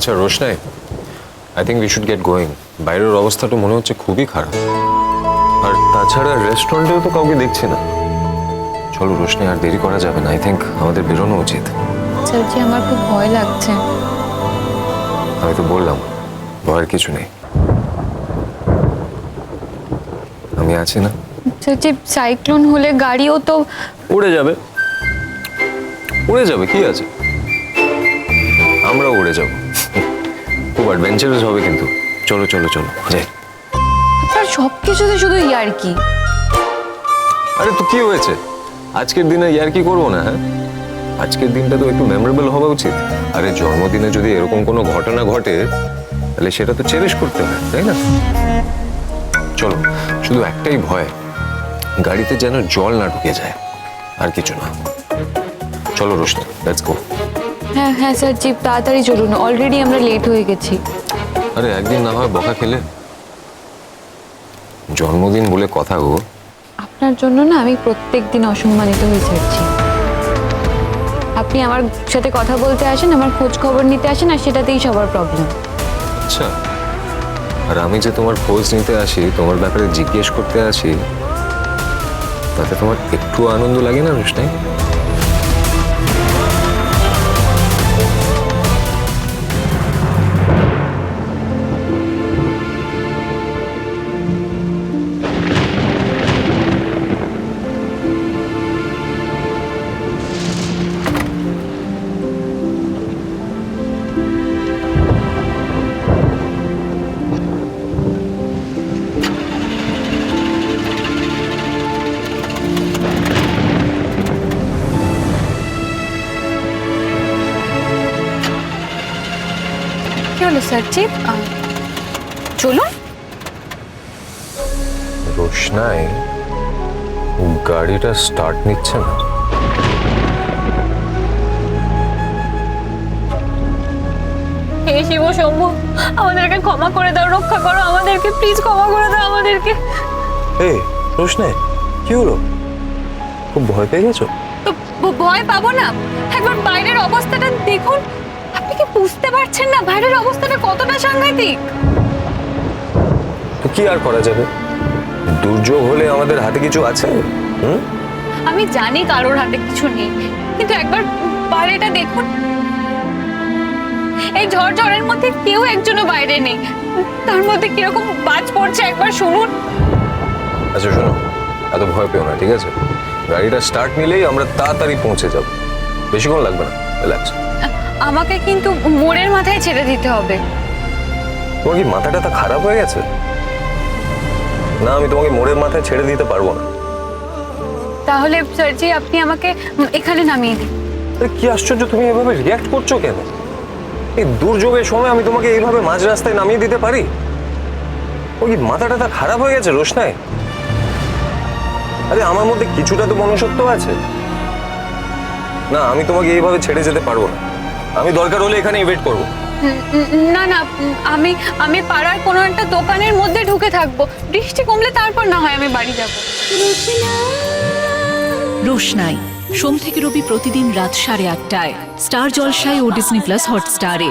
আচ্ছা Roshnai I think we should get going বাইরের অবস্থাটা মনে হচ্ছে খুবই খারাপ। আর তাছাড়া রেস্টুরেন্টেও তো কাউকে দেখছি না। চলো রোশনাই আর দেরি করা যাবে না। আই থিঙ্ক আমাদের বেরোনো উচিত। স্যারজি আমার খুব ভয় লাগছে। আমি তো বললাম ভয়ের কিছু নেই। আমি আছি না? স্যারজি সাইক্লোন হলে গাড়িও তো উড়ে যাবে। উড়ে যাবে কি আছে? আমরাও উড়ে যাব। খুব অ্যাডভেঞ্চারাস হবে কিন্তু। চলো চলো চলো যাই। আপনার সব কিছুতে শুধু ইয়ার্কি। আরে তো কি হয়েছে? আজকের দিনে ইয়ার কি করব না হ্যাঁ? আজকের দিনটা তো একটু মেমোরেবল হওয়া উচিত। আরে জন্মদিনে যদি এরকম কোনো ঘটনা ঘটে তাহলে সেটা তো চেরিশ করতে হয় তাই না? চলো শুধু একটাই ভয় গাড়িতে যেন জল না ঢুকে যায় আর কিছু না। চলো রোশনি লেটস গো হ্যাঁ হ্যাঁ স্যারজি তাড়াতাড়ি চলুন। অলরেডি আমরা লেট হয়ে গেছি। আরে একদিন না হয় বকা খেলে? জন্মদিন বলে কথা গো। আপনার জন্য না আমি প্রত্যেক দিন অসম্মানিত হয়ে যাচ্ছি। আপনি আমার সাথে কথা বলতে আসেন আমার খোঁজ খবর নিতে আসেন আর সেটাতেই সবার প্রবলেম আচ্ছা আর আমি যে তোমার খোঁজ নিতে আসি তোমার ব্যাপারে জিজ্ঞেস করতে আসি তাতে তোমার একটু আনন্দ লাগে না রোশনাই হলো স্যারজি চলুন। রোশনাই গাড়িটা স্টার্ট নিচ্ছে না। হে শিব শম্ভু আমাদেরকে ক্ষমা করে দাও রক্ষা করো আমাদেরকে প্লিজ ক্ষমা করে দাও আমাদেরকে। এই রোশনাই কি হলো? খুব ভয় পেয়ে গেছো? তো ভয় পাবো না? একবার বাইরের অবস্থাটা দেখুন। আপনি কি বুঝতে পারছেন না বাইরের অবস্থাটা কতটা সাংঘাতিক? তো কি আর করা যাবে? দুর্যোগ হলে আমাদের হাতে কিছু আছে? হুম? আমি জানি কারোর হাতে কিছু নেই কিন্তু একবার বাইরেটা দেখুন। এই ঝড় ঝড়ের মধ্যে কেউ একজনও বাইরে নেই। তার মধ্যে কীরকম বাজ পড়ছে একবার শুনুন। আচ্ছা শোনো এত ভয় পেও না ঠিক আছে? গাড়িটা স্টার্ট নিলেই আমরা তাড়াতাড়ি পৌঁছে যাব। বেশিক্ষণ লাগবে না রিল্যাক্স আমাকে কিন্তু মোড়ের মাথায় ছেড়ে দিতে হবে। তোমার কি মাথাটা তা খারাপ হয়ে গেছে? না আমি তোমাকে মোড়ের মাথায় ছেড়ে দিতে পারব না। তাহলে স্যারজি আপনি আমাকে এখানে নামিয়ে দিন। কি আশ্চর্য তুমি এভাবে রিয়াক্ট করছ কেন? এই দুর্যোগের সময় আমি তোমাকে এইভাবে মাঝ রাস্তায় নামিয়ে দিতে পারি? ও কি মাথাটা তা খারাপ হয়ে গেছে রোশনায় আরে আমার মধ্যে কিছুটা তো মনুষ্যত্ব আছে। না আমি তোমাকে এইভাবে ছেড়ে যেতে পারব না। আমি দরকার হলে এখানে ওয়েট করব। না না আমি আমি পাড়ার কোনো একটা দোকানের মধ্যে ঢুকে থাকব। বৃষ্টি কমলে তারপর না হয় আমি বাড়ি যাব। রোশনাই সোম থেকে রবি প্রতিদিন রাত সাড়ে আটটায় স্টার জলসায় ও ডিসনি প্লাস হটস্টারে